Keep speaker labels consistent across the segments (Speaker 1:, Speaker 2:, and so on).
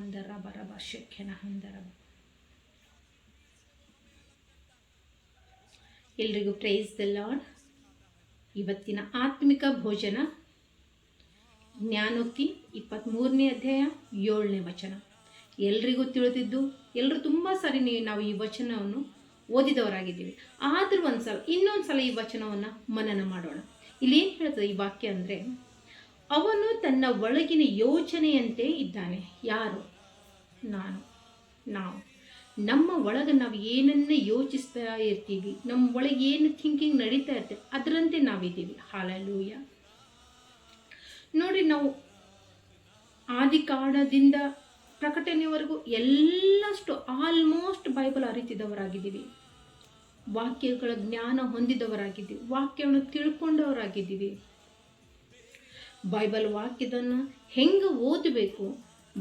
Speaker 1: ಹಂದರ ಬರಬ, ಶಕ್ಯನ ಹಂದರ ಎಲ್ರಿಗೂ praise the lord ಇವತ್ತಿನ ಆತ್ಮಿಕ ಭೋಜನ ಜ್ಞಾನೋಕ್ತಿ ಇಪ್ಪತ್ತ್ಮೂರನೇ ಅಧ್ಯಾಯ ಏಳನೇ ವಚನ. ಎಲ್ರಿಗೂ ತಿಳಿದಿದ್ದು ಎಲ್ಲರೂ ತುಂಬ ಸಾರಿ ನೀವು ಈ ವಚನವನ್ನು ಓದಿದವರಾಗಿದ್ದೀವಿ. ಆದರೂ ಒಂದು ಸಲ, ಇನ್ನೊಂದು ಸಲ ಈ ವಚನವನ್ನು ಮನನ ಮಾಡೋಣ. ಇಲ್ಲಿ ಏನು ಹೇಳ್ತದೆ ಈ ವಾಕ್ಯ ಅಂದರೆ, ಅವನು ತನ್ನ ಒಳಗಿನ ಯೋಚನೆಯಂತೆ ಇದ್ದಾನೆ. ಯಾರು? ನಾನು, ನಾವು. ನಮ್ಮ ಒಳಗೆ ನಾವು ಏನನ್ನ ಯೋಚಿಸ್ತಾ ಇರ್ತೀವಿ ನಮ್ಮ ಒಳಗೆ ಏನು ಥಿಂಕಿಂಗ್ ನಡೀತಾ ಇರ್ತೀವಿ ಅದರಂತೆ ನಾವಿದ್ದೀವಿ. ಹಾಲಲೂಯ ನೋಡಿ ನಾವು ಆದಿ ಕಾಡದಿಂದ ಪ್ರಕಟಣೆವರೆಗೂ ಎಲ್ಲಷ್ಟು ಆಲ್ಮೋಸ್ಟ್ ಬೈಬಲ್ ಅರಿತಿದ್ದವರಾಗಿದ್ದೀವಿ ವಾಕ್ಯಗಳ ಜ್ಞಾನ ಹೊಂದಿದವರಾಗಿದ್ದೀವಿ, ವಾಕ್ಯವನ್ನು ತಿಳ್ಕೊಂಡವರಾಗಿದ್ದೀವಿ. ಬೈಬಲ್ ವಾಕ್ಯದನ್ನು ಹೆಂಗೆ ಓದಬೇಕು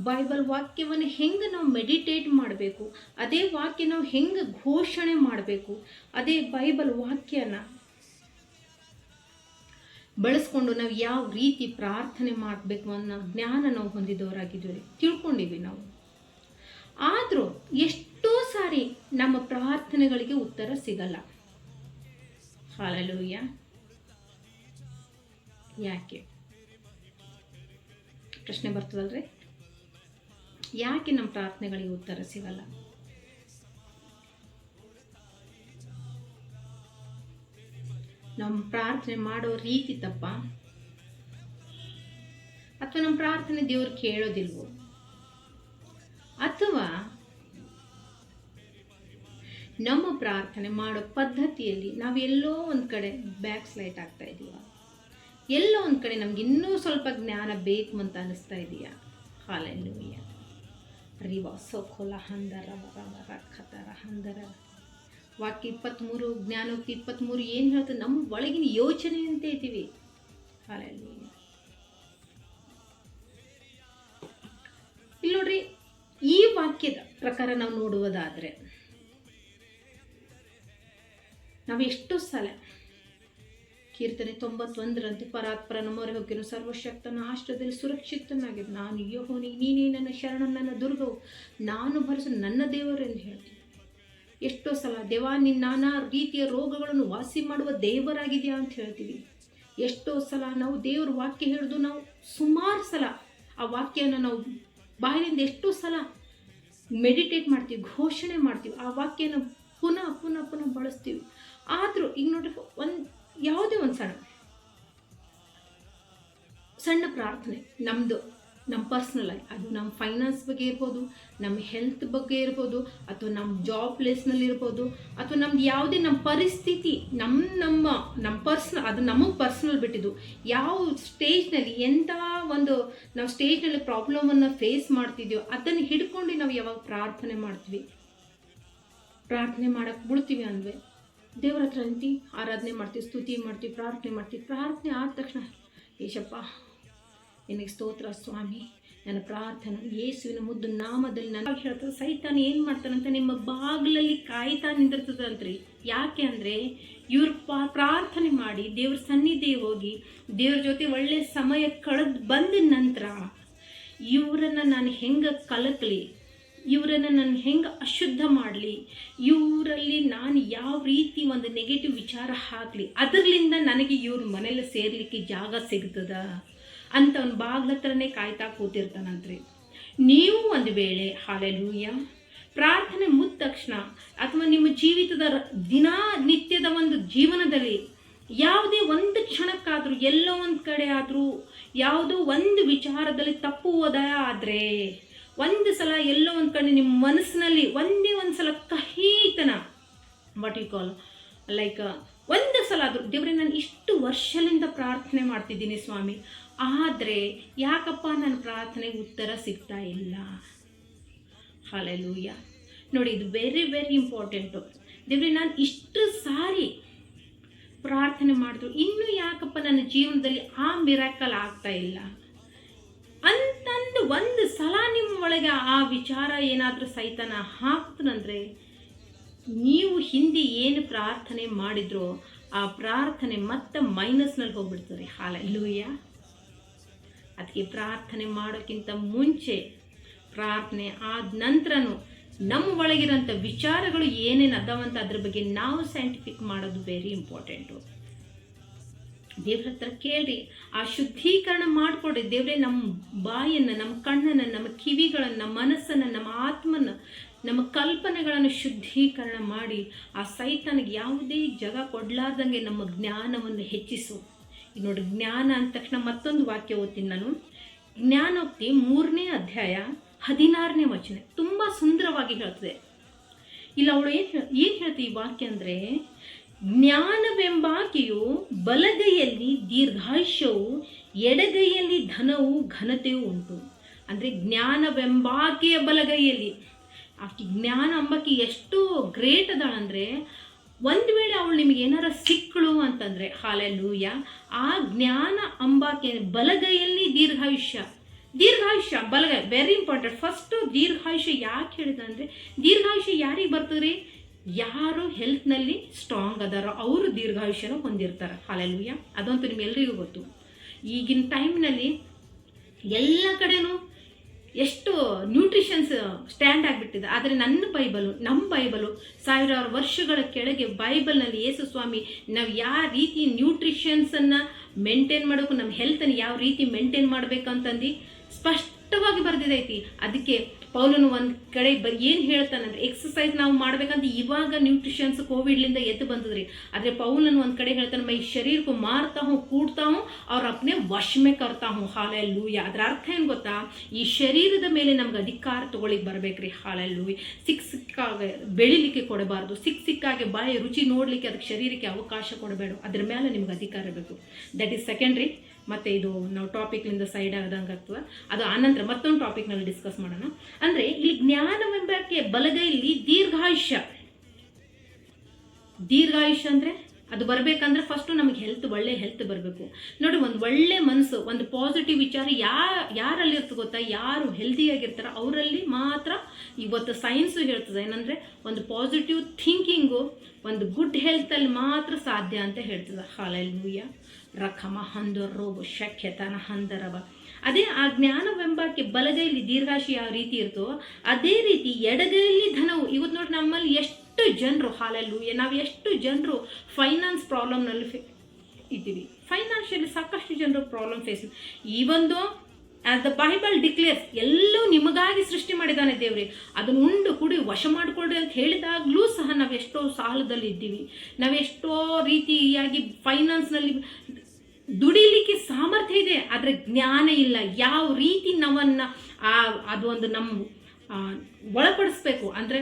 Speaker 1: ಬೈಬಲ್ ವಾಕ್ಯವನ್ನು ಹೆಂಗೆ ನಾವು ಮೆಡಿಟೇಟ್ ಮಾಡಬೇಕು, ಅದೇ ವಾಕ್ಯ ನಾವು ಹೆಂಗೆ ಘೋಷಣೆ ಮಾಡಬೇಕು, ಅದೇ ಬೈಬಲ್ ವಾಕ್ಯನ ಬಳಸ್ಕೊಂಡು ನಾವು ಯಾವ ರೀತಿ ಪ್ರಾರ್ಥನೆ ಮಾಡಬೇಕು ಅನ್ನೋ ಜ್ಞಾನ ನಾವು ಹೊಂದಿದವರಾಗಿದ್ದೀವಿ ತಿಳ್ಕೊಂಡಿವಿ ನಾವು. ಆದರೂ ಎಷ್ಟೋ ಸಾರಿ ನಮ್ಮ ಪ್ರಾರ್ಥನೆಗಳಿಗೆ ಉತ್ತರ ಸಿಗಲ್ಲ. ಹಾಲಲೂಯ್ಯ ಯಾಕೆ? ಪ್ರಶ್ನೆ ಬರ್ತದಲ್ರಿ? ಯಾಕೆ ನಮ್ಮ ಪ್ರಾರ್ಥನೆಗಳಿಗೆ ಉತ್ತರ ಸಿಗಲ್ಲ? ನಮ್ಮ ಪ್ರಾರ್ಥನೆ ಮಾಡೋ ರೀತಿ ತಪ್ಪ? ಅಥವಾ ನಮ್ಮ ಪ್ರಾರ್ಥನೆ ದೇವ್ರು ಕೇಳೋದಿಲ್ವೋ? ಅಥವಾ ನಮ್ಮ ಪ್ರಾರ್ಥನೆ ಮಾಡೋ ಪದ್ಧತಿಯಲ್ಲಿ ನಾವು ಎಲ್ಲೋ ಒಂದು ಕಡೆ ಬ್ಯಾಕ್ ಸ್ಲೈಟ್ ಆಗ್ತಾ ಇದೀವ ಎಲ್ಲೋ ಒಂದು ಕಡೆ ನಮ್ಗೆ ಇನ್ನೂ ಸ್ವಲ್ಪ ಜ್ಞಾನ ಬೇಕು ಅಂತ ಅನ್ನಿಸ್ತಾ ಇದೆಯಾ? ಹಾಲೆಲ್ಲೂಯ್ಯ ರಿವ ಸೋಖೋಲ ಹಂದರ ವರ ಖತರ ಹಂದರ. ವಾಕ್ಯ ಇಪ್ಪತ್ತ್ಮೂರು ಜ್ಞಾನೋಕ್ತಿ ಇಪ್ಪತ್ತ್ಮೂರು ಏನು ಹೇಳ್ತದೆ? ನಮ್ಮ ಒಳಗಿನ ಯೋಚನೆ ಅಂತ ಇದ್ದೀವಿ. ಹಾಲೆಲ್ಲೂಯ್ಯ ಇಲ್ಲಿ ನೋಡ್ರಿ, ಈ ವಾಕ್ಯದ ಪ್ರಕಾರ ನಾವು ನೋಡುವುದಾದರೆ ನಾವು ಎಷ್ಟೋ ಸಲ ಕೀರ್ತನೆ ತೊಂಬತ್ತೊಂದರಂತೆ ಪರಾತ್ಪರ ನಮ್ಮವರೆಗೆ ಹೋಗಿರೋ ಸರ್ವಶಕ್ತನ ಆಶ್ರಯದಲ್ಲಿ ಸುರಕ್ಷಿತನಾಗಿದೆ ನಾನು ಯೋಹೋನಿ ನೀನೇ ನನ್ನ ಶರಣ ನನ್ನ ದುರ್ಗವು. ನಾನು ಭರಿಸ ನನ್ನ ದೇವರು ಎಂದು ಹೇಳ್ತೀನಿ. ಎಷ್ಟೋ ಸಲ ದೇವ ನಿನ್ನ ನಾನಾ ರೀತಿಯ ರೋಗಗಳನ್ನು ವಾಸಿ ಮಾಡುವ ದೇವರಾಗಿದೆಯಾ ಅಂತ ಹೇಳ್ತೀವಿ. ಎಷ್ಟೋ ಸಲ ನಾವು ದೇವ್ರ ವಾಕ್ಯ ಹಿಡಿದು ನಾವು ಸುಮಾರು ಸಲ ಆ ವಾಕ್ಯನ ನಾವು ಬಾಯಿನಿಂದ ಎಷ್ಟೋ ಸಲ ಮೆಡಿಟೇಟ್ ಮಾಡ್ತೀವಿ, ಘೋಷಣೆ ಮಾಡ್ತೀವಿ. ಆ ವಾಕ್ಯನ ಪುನಃ ಪುನಃ ಪುನಃ ಬಳಸ್ತೀವಿ. ಆದರೂ ಈಗ ನೋಡ್ರಿ, ಒಂದು ಯಾವುದೇ ಒಂದು ಸಣ್ಣ ಸಣ್ಣ ಪ್ರಾರ್ಥನೆ ನಮ್ಮದು ನಮ್ಮ ಪರ್ಸ್ನಲ್ ಆಗಿ ಅದು ನಮ್ಮ ಫೈನಾನ್ಸ್ ಬಗ್ಗೆ ಇರ್ಬೋದು ನಮ್ಮ ಹೆಲ್ತ್ ಬಗ್ಗೆ ಇರ್ಬೋದು, ಅಥವಾ ನಮ್ಮ ಜಾಬ್ ಪ್ಲೇಸ್ನಲ್ಲಿ ಇರ್ಬೋದು, ಅಥವಾ ನಮ್ದು ಯಾವುದೇ ನಮ್ಮ ಪರಿಸ್ಥಿತಿ ನಮ್ಮ ನಮ್ಮ ನಮ್ಮ ಪರ್ಸ್ನಲ್ ಅದು ನಮಗೆ ಪರ್ಸ್ನಲ್ ಬಿಟ್ಟಿದ್ದು, ಯಾವ ಸ್ಟೇಜ್ನಲ್ಲಿ ಎಂಥ ಒಂದು ನಾವು ಸ್ಟೇಜ್ನಲ್ಲಿ ಪ್ರಾಬ್ಲಮನ್ನು ಫೇಸ್ ಮಾಡ್ತಿದ್ಯೋ, ಅದನ್ನು ಹಿಡ್ಕೊಂಡು ನಾವು ಯಾವಾಗ ಪ್ರಾರ್ಥನೆ ಮಾಡ್ತೀವಿ, ಪ್ರಾರ್ಥನೆ ಮಾಡೋಕ್ಕೆ ಬಿಡ್ತೀವಿ ಅಂದ್ವಿ ದೇವ್ರ ಹತ್ರ ನಿಂತು ಆರಾಧನೆ ಮಾಡ್ತೀವಿ, ಸ್ತುತಿ ಮಾಡ್ತೀವಿ, ಪ್ರಾರ್ಥನೆ ಮಾಡ್ತೀವಿ. ಪ್ರಾರ್ಥನೆ ಆದ ತಕ್ಷಣ ಯೇಶಪ್ಪ ನಿನಗೆ ಸ್ತೋತ್ರ ಸ್ವಾಮಿ. ನನ್ನ ಪ್ರಾರ್ಥನೆ, ಯೇಸುವಿನ ಮುದ್ದು ನಾಮದಲ್ಲಿ ನನ್ನ ಹೇಳ್ತದೆ. ಸೈತಾನ ಏನು ಮಾಡ್ತಾನಂತ ನಿಮ್ಮ ಬಾಗಿಲಲ್ಲಿ ಕಾಯ್ತಾ ನಿಂದಿರ್ತದಂತ್ರಿ. ಯಾಕೆ ಅಂದರೆ, ಇವ್ರು ಪ್ರಾರ್ಥನೆ ಮಾಡಿ ದೇವ್ರ ಸನ್ನಿಧಿ ಹೋಗಿ, ದೇವ್ರ ಜೊತೆ ಒಳ್ಳೆಯ ಸಮಯ ಕಳೆದು ಬಂದ ನಂತರ, ಇವರನ್ನು ನಾನು ಹೆಂಗೆ ಕಲಕಲಿ? ಇವರನ್ನು ನಾನು ಹೆಂಗೆ ಅಶುದ್ಧ ಮಾಡಲಿ? ಇವರಲ್ಲಿ ನಾನು ಯಾವ ರೀತಿ ಒಂದು ನೆಗೆಟಿವ್ ವಿಚಾರ ಹಾಕಲಿ? ಅದರಿಂದ ನನಗೆ ಇವ್ರ ಮನೇಲಿ ಸೇರಲಿಕ್ಕೆ ಜಾಗ ಸಿಗ್ತದ? ಅಂತ ಅವ್ನು ಬಾಗ್ಲ ಹತ್ರನೇ ಕಾಯ್ತಾ ಕೂತಿರ್ತಾನಂತ್ರಿ. ನೀವು ಒಂದು ವೇಳೆ, ಹಾಲೆಲೂಯ್ಯ, ಪ್ರಾರ್ಥನೆ ಮುದ್ದ ತಕ್ಷಣ ಅಥವಾ ನಿಮ್ಮ ಜೀವಿತದ ದಿನಾ ನಿತ್ಯದ ಒಂದು ಜೀವನದಲ್ಲಿ ಯಾವುದೇ ಒಂದು ಕ್ಷಣಕ್ಕಾದರೂ, ಎಲ್ಲೋ ಒಂದು ಕಡೆ ಆದರೂ, ಯಾವುದೋ ಒಂದು ವಿಚಾರದಲ್ಲಿ ತಪ್ಪು ಹೋದ ಆದರೆ ಒಂದು ಸಲ ಎಲ್ಲೋ ಒಂದು ಕಡೆ ನಿಮ್ಮ ಮನಸ್ಸಿನಲ್ಲಿ ಒಂದೇ ಒಂದು ಸಲ ಕಹೀತನ. ವಾಟ್ ಯು ಕಾಲ್ ಲೈಕ್ ಒಂದು ಸಲ ಆದರೂ ದೇವ್ರೆ, ನಾನು ಇಷ್ಟು ವರ್ಷದಿಂದ ಪ್ರಾರ್ಥನೆ ಮಾಡ್ತಿದ್ದೀನಿ ಸ್ವಾಮಿ. ಆದರೆ ಯಾಕಪ್ಪ ನನ್ನ ಪ್ರಾರ್ಥನೆಗೆ ಉತ್ತರ ಸಿಗ್ತಾ ಇಲ್ಲ? ಹಾಲೆಲೂಯ್ಯ ನೋಡಿ, ಇದು ವೆರಿ ವೆರಿ ಇಂಪಾರ್ಟೆಂಟು ದೇವ್ರೆ, ನಾನು ಇಷ್ಟು ಸಾರಿ ಪ್ರಾರ್ಥನೆ ಮಾಡಿದ್ರು. ಇನ್ನೂ ಯಾಕಪ್ಪ ನನ್ನ ಜೀವನದಲ್ಲಿ ಆ ಮಿರಾಕಲ್ ಆಗ್ತಾ ಇಲ್ಲ? ಒಂದು ಸಲ ನಿಮ್ಮ ಒಳಗೆ ಆ ವಿಚಾರ ಏನಾದರೂ ಸೈತಾನ ಹಾಕ್ತನಂದರೆ ನೀವು ಹಿಂದೆ ಏನು ಪ್ರಾರ್ಥನೆ ಮಾಡಿದ್ರೋ ಆ ಪ್ರಾರ್ಥನೆ ಮತ್ತೆ ಮೈನಸ್ನಲ್ಲಿ ಹೋಗ್ಬಿಡ್ತಾರೆ ಹಾಲೆಲ್ಲೂಯ್ಯ. ಅದಕ್ಕೆ ಪ್ರಾರ್ಥನೆ ಮಾಡೋಕ್ಕಿಂತ ಮುಂಚೆ ಪ್ರಾರ್ಥನೆ ಆದ ನಂತರನೂ ನಮ್ಮ ಒಳಗಿರೋಂಥ ವಿಚಾರಗಳು ಏನೇನು ಅದಾವಂತ ಅದ್ರ ಬಗ್ಗೆ ನಾವು ಸೈಂಟಿಫಿಕ್ ಮಾಡೋದು ವೆರಿ ಇಂಪಾರ್ಟೆಂಟು ದೇವ್ರ ಹತ್ರ ಕೇಳಿ ಆ ಶುದ್ಧೀಕರಣ ಮಾಡಿಕೊಡ್ರಿ ದೇವರೇ ನಮ್ಮ ಬಾಯನ್ನು ನಮ್ಮ ಕಣ್ಣನ್ನು ನಮ್ಮ ಕಿವಿಗಳನ್ನು ನಮ್ಮ ಮನಸ್ಸನ್ನು ನಮ್ಮ ಆತ್ಮನ ನಮ್ಮ ಕಲ್ಪನೆಗಳನ್ನು ಶುದ್ಧೀಕರಣ ಮಾಡಿ, ಆ ಸೈತಾನಿಗೆ ಯಾವುದೇ ಜಾಗ ಕೊಡಲಾರ್ದಂಗೆ ನಮ್ಮ ಜ್ಞಾನವನ್ನು ಹೆಚ್ಚಿಸು. ಈಗ ನೋಡಿ ಜ್ಞಾನ ಅಂದ ತಕ್ಷಣ ಮತ್ತೊಂದು ವಾಕ್ಯ ಓದ್ತೀನಿ ನಾನು. ಜ್ಞಾನೋಕ್ತಿ ಮೂರನೇ ಅಧ್ಯಾಯ ಹದಿನಾರನೇ ವಚನೆ. ತುಂಬ ಸುಂದರವಾಗಿ ಹೇಳ್ತದೆ. ಇಲ್ಲ, ಅವಳು ಏನು ಏನು ಹೇಳ್ತೀವಿ ಈ ವಾಕ್ಯ ಅಂದರೆ ಜ್ಞಾನವೆಂಬಾಕೆಯು ಬಲಗೈಯಲ್ಲಿ ದೀರ್ಘಾಯುಷ್ಯವು, ಎಡಗೈಯಲ್ಲಿ ಧನವು, ಘನತೆಯೂ ಉಂಟು. ಅಂದರೆ ಜ್ಞಾನವೆಂಬಾಕೆಯ ಬಲಗೈಯಲ್ಲಿ. ಆಕೆ ಜ್ಞಾನ ಅಂಬಾಕಿ ಎಷ್ಟು ಗ್ರೇಟ್ ಅದಾಳಂದರೆ ಒಂದು ವೇಳೆ ಅವಳು ನಿಮಗೆ ಏನಾರ ಸಿಕ್ಕಳು ಅಂತಂದರೆ ಹಾಲೆಲ್ಲೂಯ ಆ ಜ್ಞಾನ ಅಂಬಾಕೆ ಬಲಗೈಯಲ್ಲಿ ದೀರ್ಘಾಯುಷ್ಯ. ದೀರ್ಘಾಯುಷ್ಯ, ಬಲಗೈ ವೆರಿ ಇಂಪಾರ್ಟೆಂಟ್ ಫಸ್ಟು ದೀರ್ಘಾಯುಷ್ಯ ಯಾಕೆ ಹೇಳಿದ ಅಂದರೆ, ದೀರ್ಘಾಯುಷ್ಯ ಯಾರಿಗೆ ಬರ್ತದೆ ಯಾರು ಹೆಲ್ತ್ನಲ್ಲಿ ಸ್ಟ್ರಾಂಗ್ ಅದಾರೋ ಅವರು ದೀರ್ಘಾಯುಷ್ಯನ ಹೊಂದಿರ್ತಾರೆ. ಹಾಲೆಲ್ವಿಯ ಅದಂತೂ ನಿಮ್ಮೆಲ್ಲರಿಗೂ ಗೊತ್ತು. ಈಗಿನ ಟೈಮ್ನಲ್ಲಿ ಎಲ್ಲ ಕಡೆನೂ ಎಷ್ಟು ನ್ಯೂಟ್ರಿಷನ್ಸ್ ಸ್ಟ್ಯಾಂಡ್ ಆಗಿಬಿಟ್ಟಿದೆ. ಆದರೆ ನನ್ನ ಬೈಬಲು ನಮ್ಮ ಬೈಬಲು ಸಾವಿರಾರು ವರ್ಷಗಳ ಕೆಳಗೆ ಬೈಬಲ್ನಲ್ಲಿ ಯೇಸು ಸ್ವಾಮಿ ನಾವು ಯಾವ ರೀತಿ ನ್ಯೂಟ್ರಿಷನ್ಸನ್ನು ಮೇಂಟೈನ್ ಮಾಡಬೇಕು ನಮ್ಮ ಹೆಲ್ತನ್ನು ಯಾವ ರೀತಿ ಮೇಂಟೈನ್ ಮಾಡಬೇಕಂತಂದು ಸ್ಪಷ್ಟವಾಗಿ ಬರೆದಿದೈತಿ. ಅದಕ್ಕೆ ಪೌಲನು ಒಂದು ಕಡೆ ಬ ಏನು ಹೇಳ್ತಾನಂದ್ರೆ ಎಕ್ಸಸೈಸ್ ನಾವು ಮಾಡ್ಬೇಕಂತ ಇವಾಗ ನ್ಯೂಟ್ರಿಷನ್ಸ್ ಕೋವಿಡ್ಲಿಂದ ಎದ್ದು ಬಂದದ್ರಿ. ಆದರೆ ಪೌಲನ್ ಒಂದು ಕಡೆ ಹೇಳ್ತಾನೆ, ಮೈ ಶರೀರಕ್ಕೂ ಮಾರ್ತಾ ಹೂ ಕೂಡ್ತಾ ಹೂ ಅವ್ರ ಅಪ್ನೆ ವಶ್ಮೆ ಕರ್ತಾ ಹೂ ಹಾಲಲ್ಲೂಯ ಅದ್ರ ಅರ್ಥ ಏನು ಗೊತ್ತಾ? ಈ ಶರೀರದ ಮೇಲೆ ನಮ್ಗೆ ಅಧಿಕಾರ ತಗೊಳ್ಳಿಕ್ಕೆ ಬರ್ಬೇಕ್ರಿ. ಹಾಲಲ್ಲೂಯ್ ಸಿಕ್ ಸಿಕ್ಕಾಗ ಬೆಳಿಲಿಕ್ಕೆ ಕೊಡಬಾರ್ದು. ಸಿಕ್ ಸಿಕ್ಕಾಗೆ ಬಾಯಿ ರುಚಿ ನೋಡಲಿಕ್ಕೆ ಅದಕ್ಕೆ ಶರೀರಕ್ಕೆ ಅವಕಾಶ ಕೊಡಬೇಡ. ಅದ್ರ ಮೇಲೆ ನಿಮ್ಗೆ ಅಧಿಕಾರ ಬೇಕು. ದಟ್ ಈಸ್ ಸೆಕೆಂಡ್ರಿ ಮತ್ತು ಇದು ನಾವು ಟಾಪಿಕ್ನಿಂದ ಸೈಡ್ ಆದಂಗೆ ಆಗ್ತದೆ. ಅದು ಆನಂತರ ಮತ್ತೊಂದು ಟಾಪಿಕ್ನಲ್ಲಿ ಡಿಸ್ಕಸ್ ಮಾಡೋಣ. ಅಂದರೆ ಇಲ್ಲಿ ಜ್ಞಾನವೆಂಬಕ್ಕೆ ಬಲಗೈಲಿ ದೀರ್ಘಾಯುಷ್ಯ. ದೀರ್ಘಾಯುಷ್ಯ ಅಂದರೆ? ಅದು ಬರಬೇಕಂದ್ರೆ ಫಸ್ಟು ನಮಗೆ ಹೆಲ್ತ್ ಒಳ್ಳೆ ಹೆಲ್ತ್ ಬರಬೇಕು. ನೋಡಿ, ಒಂದು ಒಳ್ಳೆ ಮನಸ್ಸು ಒಂದು ಪಾಸಿಟಿವ್ ವಿಚಾರ ಯಾ ಯಾರಲ್ಲಿ ಇರ್ತದೆ ಗೊತ್ತಾ? ಯಾರು ಹೆಲ್ದಿಯಾಗಿರ್ತಾರೋ ಅವರಲ್ಲಿ ಮಾತ್ರ ಇವತ್ತು ಸೈನ್ಸು ಹೇಳ್ತದೆ. ಏನಂದರೆ, ಒಂದು ಪಾಸಿಟಿವ್ ಥಿಂಕಿಂಗು ಒಂದು ಗುಡ್ ಹೆಲ್ತಲ್ಲಿ ಮಾತ್ರ ಸಾಧ್ಯ ಅಂತ ಹೇಳ್ತದೆ. ಹಾಲೆಲ್ಲೂಯ್ಯ ರಖಮ ಹಂದರೋಗು ಶಕ್ಯತನ ಹಂದರವ. ಅದೇ ಆ ಜ್ಞಾನವೆಂಬಕ್ಕೆ ಬಲಗೈಲಿ ದೀರ್ಘಾಶಿ ಯಾವ ರೀತಿ ಇರ್ತೋ ಅದೇ ರೀತಿ ಎಡಗೈಲಿ ಧನವು. ಇವತ್ತು ನೋಡಿ ನಮ್ಮಲ್ಲಿ ಎಷ್ಟು ಜನರು, ಹಾಲಲ್ಲೂ ನಾವು ಎಷ್ಟು ಜನರು ಫೈನಾನ್ಸ್ ಪ್ರಾಬ್ಲಮ್ನಲ್ಲಿ ಫೇ ಇದ್ದೀವಿ. ಫೈನಾನ್ಷಿಯಲಿ ಸಾಕಷ್ಟು ಜನರು ಪ್ರಾಬ್ಲಮ್ ಫೇಸ್ ಈ ಒಂದು ಆಸ್ ದ ಬೈಬಲ್ ಡಿಕ್ಲೇರ್ಸ್ ಎಲ್ಲೂ ನಿಮಗಾಗಿ ಸೃಷ್ಟಿ ಮಾಡಿದ್ದಾನೆ ದೇವ್ರಿ. ಅದನ್ನು ಉಂಡು ಕುಡಿ, ವಶ ಮಾಡಿಕೊಡ್ರಿ ಅಂತ ಹೇಳಿದಾಗಲೂ ಸಹ ನಾವು ಎಷ್ಟೋ ಸಾಲದಲ್ಲಿ ಇದ್ದೀವಿ. ನಾವು ಎಷ್ಟೋ ರೀತಿಯಾಗಿ ಫೈನಾನ್ಸ್ನಲ್ಲಿ ದುಡಿಲಿಕ್ಕೆ ಸಾಮರ್ಥ್ಯ ಇದೆ, ಆದರೆ ಜ್ಞಾನ ಇಲ್ಲ. ಯಾವ ರೀತಿ ನಮ್ಮನ್ನು ಆ ಅದು ಒಂದು ನಮ್ಮ ಒಳಪಡಿಸ್ಬೇಕು. ಅಂದರೆ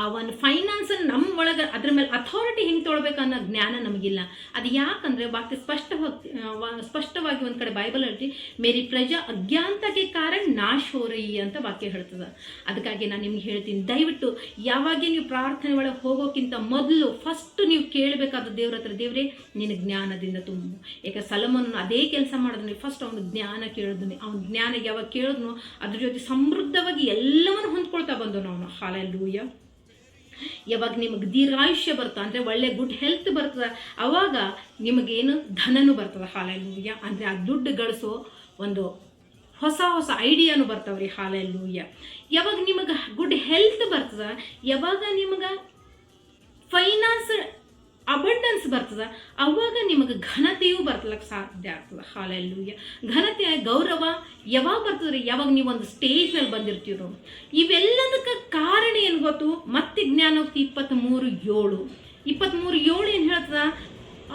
Speaker 1: ಆ ಒಂದು ಫೈನಾನ್ಸನ್ನು ನಮ್ಮ ಒಳಗೆ ಅದ್ರ ಮೇಲೆ ಅಥಾರಿಟಿ ಹೆಂಗೆ ತೊಳ್ಬೇಕು ಅನ್ನೋ ಜ್ಞಾನ ನಮಗಿಲ್ಲ. ಅದು ಯಾಕಂದರೆ ವಾಕ್ಯ ಸ್ಪಷ್ಟವಾಗಿ ಸ್ಪಷ್ಟವಾಗಿ ಒಂದು ಕಡೆ ಬೈಬಲ್ ಹೇಳ್ತಿ ಮೇರಿ ಪ್ರಜಾ ಅಜ್ಞಾನತಕ್ಕೆ ಕಾರಣ ನಾಶ ಹೋರಯಿ ಅಂತ ವಾಕ್ಯ ಹೇಳ್ತದೆ. ಅದಕ್ಕಾಗಿ ನಾನು ನಿಮ್ಗೆ ಹೇಳ್ತೀನಿ, ದಯವಿಟ್ಟು ಯಾವಾಗ ನೀವು ಪ್ರಾರ್ಥನೆ ಒಳಗೆ ಹೋಗೋಕ್ಕಿಂತ ಮೊದಲು ಫಸ್ಟ್ ನೀವು ಕೇಳಬೇಕಾದ ದೇವ್ರ ಹತ್ರ, ದೇವರೇ ನಿನ್ನ ಜ್ಞಾನದಿಂದ ತುಂಬು. ಯಾಕೆ ಸಲಮನ್ ಅದೇ ಕೆಲಸ ಮಾಡಿದ್ರೆ ಫಸ್ಟ್ ಅವನು ಜ್ಞಾನ ಕೇಳಿದ್ನಿ ಅವನ ಜ್ಞಾನ ಯಾವಾಗ ಕೇಳಿದ್ನು ಅದ್ರ ಜೊತೆ ಸಮೃದ್ಧವಾಗಿ ಎಲ್ಲವನ್ನು ಹೊಂದ್ಕೊಳ್ತಾ ಬಂದನು ಅವನು. ಹಾಲೆಲ್ಲೂಯ್ಯ ಯಾವಾಗ ನಿಮಗೆ ದೀರ್ಘಾಯುಷ್ಯ ಬರ್ತದೆ ಅಂದರೆ ಒಳ್ಳೆ ಗುಡ್ ಹೆಲ್ತ್ ಬರ್ತದೆ, ಅವಾಗ ನಿಮಗೇನು ಧನನು ಬರ್ತದೆ. ಹಾಲೆಲ್ಲೂಯ್ಯ ಅಂದರೆ ಆ ದುಡ್ಡು ಗಳಿಸೋ ಒಂದು ಹೊಸ ಹೊಸ ಐಡಿಯಾನು ಬರ್ತಾವ್ರಿ ಹಾಲೆಲ್ಲೂಯ್ಯ ಯಾವಾಗ ನಿಮಗೆ ಗುಡ್ ಹೆಲ್ತ್ ಬರ್ತದೆ, ಯಾವಾಗ ನಿಮಗೆ ಫೈನಾನ್ಸ್ ಅಬಂಡನ್ಸ್ ಬರ್ತದೆ, ಅವಾಗ ನಿಮಗೆ ಘನತೆಯೂ ಬರ್ತಲಕ್ಕೆ ಸಾಧ್ಯ ಆಗ್ತದೆ. ಹಾಲೆಲ್ಲೂಯ್ಯ ಘನತೆ, ಗೌರವ ಯಾವಾಗ ಬರ್ತದ್ರಿ? ಯಾವಾಗ ನೀವು ಒಂದು ಸ್ಟೇಜ್ ಮೇಲೆ ಬಂದಿರ್ತೀರೋ. ಇವೆಲ್ಲದಕ್ಕೆ ಕಾರಣ ಏನು ಗೊತ್ತು? ಮತ್ತೆ ಜ್ಞಾನೋಕ್ತಿ ಇಪ್ಪತ್ತ್ಮೂರು ಏಳು. ಇಪ್ಪತ್ತ್ಮೂರು ಏಳು ಏನು ಹೇಳ್ತದ?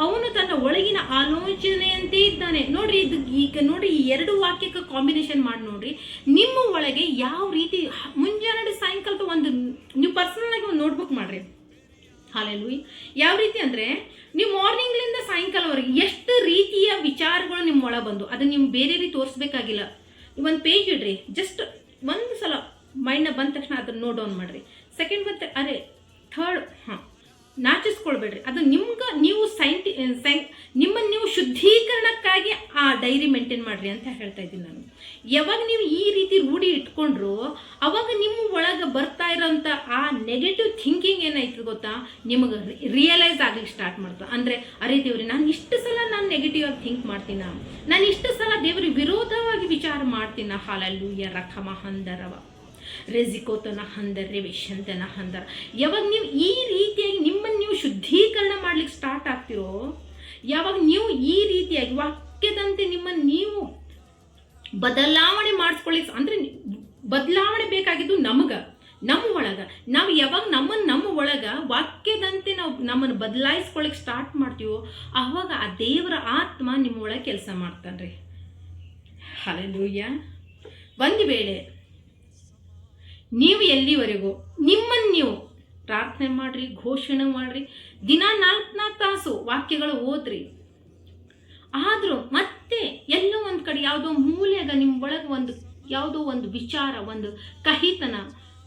Speaker 1: ಅವನು ತನ್ನ ಒಳಗಿನ ಆಲೋಚನೆಯಂತೆ ಇದ್ದಾನೆ. ನೋಡ್ರಿ, ಇದು ಈಗ ನೋಡಿ, ಈ ಎರಡು ವಾಕ್ಯಕ್ಕೆ ಕಾಂಬಿನೇಷನ್ ಮಾಡಿ ನೋಡ್ರಿ. ನಿಮ್ಮ ಒಳಗೆ ಯಾವ ರೀತಿ, ಮುಂಜಾನೆ ಸಾಯಂಕಾಲದ ಒಂದು, ನೀವು ಪರ್ಸನಲ್ ಆಗಿ ಒಂದು ನೋಟ್ಬುಕ್ ಮಾಡ್ರಿ. ಹಾಲೆಲ್ಲೂಯ್ ಯಾವ ರೀತಿ ಅಂದರೆ, ನೀವು ಮಾರ್ನಿಂಗ್ಲಿಂದ ಸಾಯಂಕಾಲವರೆಗೆ ಎಷ್ಟು ರೀತಿಯ ವಿಚಾರಗಳು ನಿಮ್ಮ ಒಳ ಬಂದು, ಅದನ್ನು ನೀವು ಬೇರೆ ರೀತಿ ತೋರಿಸ್ಬೇಕಾಗಿಲ್ಲ ಒಂದು ಪೇಜ್ ಇಡ್ರಿ ಜಸ್ಟ್ ಒಂದು ಸಲ ಮೈಂಡ್ನ ಬಂದ ತಕ್ಷಣ ಅದನ್ನು ನೋಟ್ ಡೌನ್ ಮಾಡಿರಿ. ಸೆಕೆಂಡ್ ಮತ್ತೆ, ಅರೆ ಥರ್ಡ್ ಹಾಂ. ನಾಚಿಸ್ಕೊಳ್ಬೇಡ್ರಿ. ಅದು ನಿಮ್ಗೆ ನೀವು ಸೈಂಟಿ ಸೈ ನಿಮ್ಮನ್ನು ನೀವು ಶುದ್ಧೀಕರಣಕ್ಕಾಗಿ ಆ ಡೈರಿ ಮೇಂಟೈನ್ ಮಾಡ್ರಿ ಅಂತ ಹೇಳ್ತಾ ಇದ್ದೀನಿ ನಾನು. ಯಾವಾಗ ನೀವು ಈ ರೀತಿ ರೂಢಿ ಇಟ್ಕೊಂಡ್ರು, ಅವಾಗ ನಿಮ್ಮ ಒಳಗೆ ಬರ್ತಾ ಇರೋಂಥ ಆ ನೆಗೆಟಿವ್ ಥಿಂಕಿಂಗ್ ಏನಾಯ್ತು ಗೊತ್ತಾ? ನಿಮಗೆ ರಿಯಲೈಸ್ ಆಗ್ಲಿಕ್ಕೆ ಸ್ಟಾರ್ಟ್ ಮಾಡ್ತಾ. ಅಂದರೆ, ಅರೆ ದೇವ್ರಿ, ನಾನು ಇಷ್ಟು ಸಲ ನಾನು ನೆಗೆಟಿವ್ ಆಗಿ ಥಿಂಕ್ ಮಾಡ್ತೀನ? ನಾನು ಇಷ್ಟು ಸಲ ದೇವ್ರಿಗೆ ವಿರೋಧವಾಗಿ ವಿಚಾರ ಮಾಡ್ತೀನ? ಹಾಲಲ್ಲೂಯ ರಖಮ ಹಂದರವ ರೆಜಿಕೋತನ ಹಂದರ್ ತನ ಹಂದರ. ಯಾವಾಗ ನೀವು ಈ ರೀತಿಯಾಗಿ ನಿಮ್ಮನ್ನು ನೀವು ಶುದ್ಧೀಕರಣ ಮಾಡ್ಲಿಕ್ಕೆ ಸ್ಟಾರ್ಟ್ ಆಗ್ತಿರೋ, ಯಾವಾಗ ನೀವು ಈ ರೀತಿಯಾಗಿ ವಾಕ್ಯದಂತೆ ನಿಮ್ಮನ್ನು ನೀವು ಬದಲಾವಣೆ ಮಾಡಿಸ್ಕೊಳ್ಳಿಕ್ಕೆ ಅಂದರೆ ಬದಲಾವಣೆ ಬೇಕಾಗಿದ್ದು ನಮಗೆ, ನಮ್ಮ ಒಳಗೆ. ನಾವು ಯಾವಾಗ ನಮ್ಮನ್ನು ನಮ್ಮ ಒಳಗೆ ವಾಕ್ಯದಂತೆ ನಾವು ನಮ್ಮನ್ನು ಬದಲಾಯಿಸ್ಕೊಳ್ಳಿಕ್ಕೆ ಸ್ಟಾರ್ಟ್ ಮಾಡ್ತೀವೋ ಆವಾಗ ಆ ದೇವರ ಆತ್ಮ ನಿಮ್ಮ ಒಳಗೆ ಕೆಲಸ ಮಾಡ್ತಾನೆ ರೀ ಹಲಲೂಯ್ಯ ಒಂದು ವೇಳೆ ನೀವು ಎಲ್ಲಿವರೆಗೂ ನಿಮ್ಮನ್ನು ನೀವು ಪ್ರಾರ್ಥನೆ ಮಾಡಿರಿ, ಘೋಷಣೆ ಮಾಡಿರಿ, ದಿನ ನಾಲ್ಕು ನಾಲ್ಕು ತಾಸು ವಾಕ್ಯಗಳು ಓದ್ರಿ. ಆದರೂ ಮತ್ತೆ ಎಲ್ಲೋ ಒಂದು ಕಡೆ ಯಾವುದೋ ಮೂಲೆಯಾಗ ನಿಮ್ಮ ಒಳಗೆ ಒಂದು ಯಾವುದೋ ಒಂದು ವಿಚಾರ, ಒಂದು ಕಹಿತನ,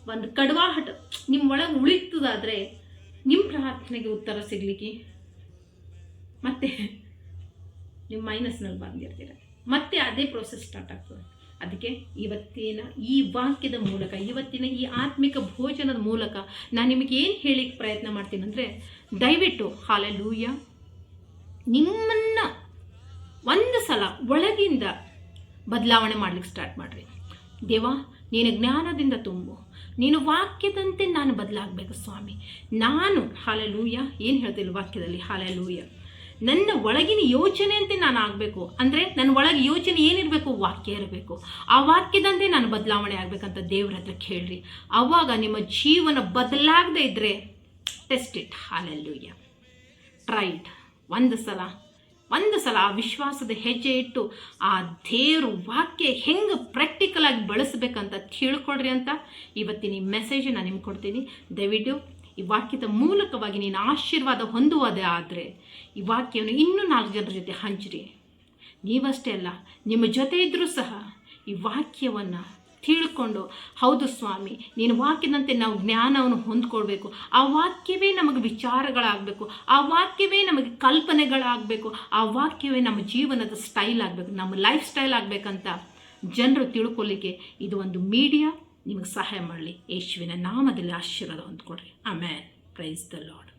Speaker 1: ಒಂದು ಕಡವಾಹಟ ನಿಮ್ಮ ಒಳಗೆ ಉಳಿತದಾದರೆ ನಿಮ್ಮ ಪ್ರಾರ್ಥನೆಗೆ ಉತ್ತರ ಸಿಗ್ಲಿಕ್ಕೆ? ಮತ್ತೆ ನೀವು ಮೈನಸ್ನಲ್ಲಿ ಬಂದಿರ್ತೀರ. ಮತ್ತೆ ಅದೇ ಪ್ರೋಸೆಸ್ ಸ್ಟಾರ್ಟ್ ಆಗ್ತದೆ. ಅದಕ್ಕೆ ಇವತ್ತಿನ ಈ ವಾಕ್ಯದ ಮೂಲಕ, ಇವತ್ತಿನ ಈ ಆತ್ಮಿಕ ಭೋಜನದ ಮೂಲಕ ನಾನು ನಿಮಗೆ ಏನು ಹೇಳಿಕ್ಕೆ ಪ್ರಯತ್ನ ಮಾಡ್ತೀನಿ ಅಂದರೆ, ದಯವಿಟ್ಟು ಹಾಲೆಲೂಯ ನಿಮ್ಮನ್ನು ಒಂದು ಸಲ ಒಳಗಿಂದ ಬದಲಾವಣೆ ಮಾಡ್ಲಿಕ್ಕೆ ಸ್ಟಾರ್ಟ್ ಮಾಡಿರಿ. ದೇವ, ನೀನು ಜ್ಞಾನದಿಂದ ತುಂಬು. ನೀನು ವಾಕ್ಯದಂತೆ ನಾನು ಬದಲಾಗಬೇಕು, ಸ್ವಾಮಿ. ನಾನು ಹಾಲೆಲೂಯ ಏನು ಹೇಳ್ತಿಲ್ಲ ವಾಕ್ಯದಲ್ಲಿ ಹಾಲೆಲೂಯ ನನ್ನ ಒಳಗಿನ ಯೋಚನೆ ಅಂತ ನಾನು ಆಗಬೇಕು. ಅಂದರೆ ನನ್ನ ಒಳಗೆ ಯೋಚನೆ ಏನಿರಬೇಕು, ವಾಕ್ಯ ಇರಬೇಕು. ಆ ವಾಕ್ಯದಂತೆ ನಾನು ಬದಲಾವಣೆ ಆಗಬೇಕಂತ ದೇವ್ರ ಹತ್ರ ಕೇಳ್ರಿ. ಆವಾಗ ನಿಮ್ಮ ಜೀವನ ಬದಲಾಗದೆ ಇದ್ದರೆ ಟೆಸ್ಟ್ ಇಟ್ ಹಾಲೆಲ್ಲೂಯ್ಯ ರೈಟ್ ಒಂದು ಸಲ ಒಂದು ಸಲ ಆ ವಿಶ್ವಾಸದ ಹೆಜ್ಜೆ ಇಟ್ಟು ಆ ದೇವ್ರ ವಾಕ್ಯ ಹೆಂಗೆ ಪ್ರಾಕ್ಟಿಕಲ್ ಆಗಿ ಬಳಸಬೇಕಂತ ತಿಳ್ಕೊಡ್ರಿ ಅಂತ ಇವತ್ತಿನ ಈ ಮೆಸೇಜ್ ನಾನು ನಿಮ್ಗೆ ಕೊಡ್ತೀನಿ. ದಯವಿಟ್ಟು ಈ ವಾಕ್ಯದ ಮೂಲಕವಾಗಿ ನೀನು ಆಶೀರ್ವಾದ ಹೊಂದುವುದೇ ಆದರೆ ಈ ವಾಕ್ಯವನ್ನು ಇನ್ನೂ ನಾಲ್ಕು ಜನರ ಜೊತೆ ಹಂಚಿರಿ. ನೀವಷ್ಟೇ ಅಲ್ಲ, ನಿಮ್ಮ ಜೊತೆ ಇದ್ದರೂ ಸಹ ಈ ವಾಕ್ಯವನ್ನು ತಿಳ್ಕೊಂಡು, ಹೌದು ಸ್ವಾಮಿ, ನೀನು ವಾಕ್ಯದಂತೆ ನಾವು ಜ್ಞಾನವನ್ನು ಹೊಂದ್ಕೊಳ್ಬೇಕು. ಆ ವಾಕ್ಯವೇ ನಮಗೆ ವಿಚಾರಗಳಾಗಬೇಕು. ಆ ವಾಕ್ಯವೇ ನಮಗೆ ಕಲ್ಪನೆಗಳಾಗಬೇಕು. ಆ ವಾಕ್ಯವೇ ನಮ್ಮ ಜೀವನದ ಸ್ಟೈಲ್ ಆಗಬೇಕು, ನಮ್ಮ ಲೈಫ್ ಸ್ಟೈಲ್ ಆಗಬೇಕಂತ ಜನರು ತಿಳ್ಕೊಳ್ಳಿಕ್ಕೆ ಇದು ಒಂದು ಮೀಡಿಯಾ ನಿಮಗೆ ಸಹಾಯ ಮಾಡಲಿ. ಯೇಸುವಿನ ನಾಮದಲ್ಲಿ ಆಶೀರ್ವಾದ ಹೊಂದ್ಕೊಡ್ರಿ ಆಮೇಲೆ ಪ್ರೈಸ್ ದ ಲಾರ್ಡ್